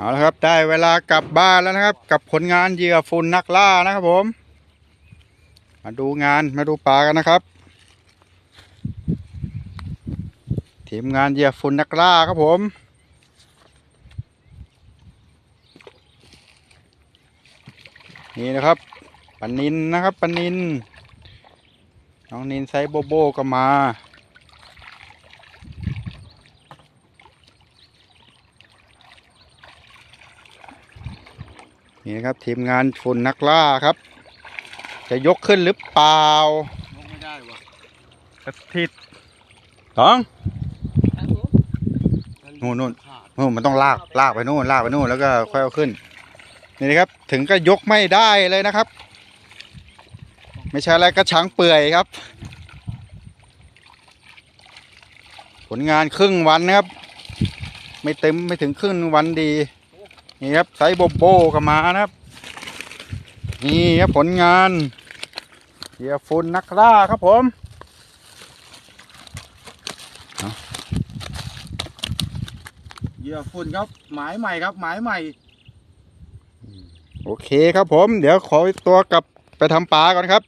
เอาละครับ ได้เวลากลับบ้านแล้วนะครับ กับผลงานเหยื่อฝุ่นนักล่านะครับผม มาดูงานมาดูปลากันนะครับ ทีมงานเหยื่อฝุ่นนักล่าครับผมนี่นะครับปันนินนะครับปันนินน้องนินไซโบโบก็มา นี่นะครับทีมงานฝุ่นนักล่าครับ จะยกขึ้นหรือเปล่ายกไม่ได้วะสถิตสองนู่นนู่นขาดโอ้มันต้องลากลากไปนู่นลากไปนู่นแล้วก็ค่อยเอาขึ้น นี่นะครับถึงก็ยกไม่ได้เลยนะครับ ไม่ใช่อะไรก็ช้างเปื่อยครับ ผลงานครึ่งวันนะครับ ไม่เต็มไม่ถึงครึ่งวันดี นี่ครับไซส์โบโบก็มานะครับ นี่ครับผลงานเฮียฟุนนักล่าครับผมเหยื่อฝุ่นครับหมายใหม่ครับ หมายใหม่ โอเคครับผม เดี๋ยวขอตัวกลับไปทำปลาก่อนครับ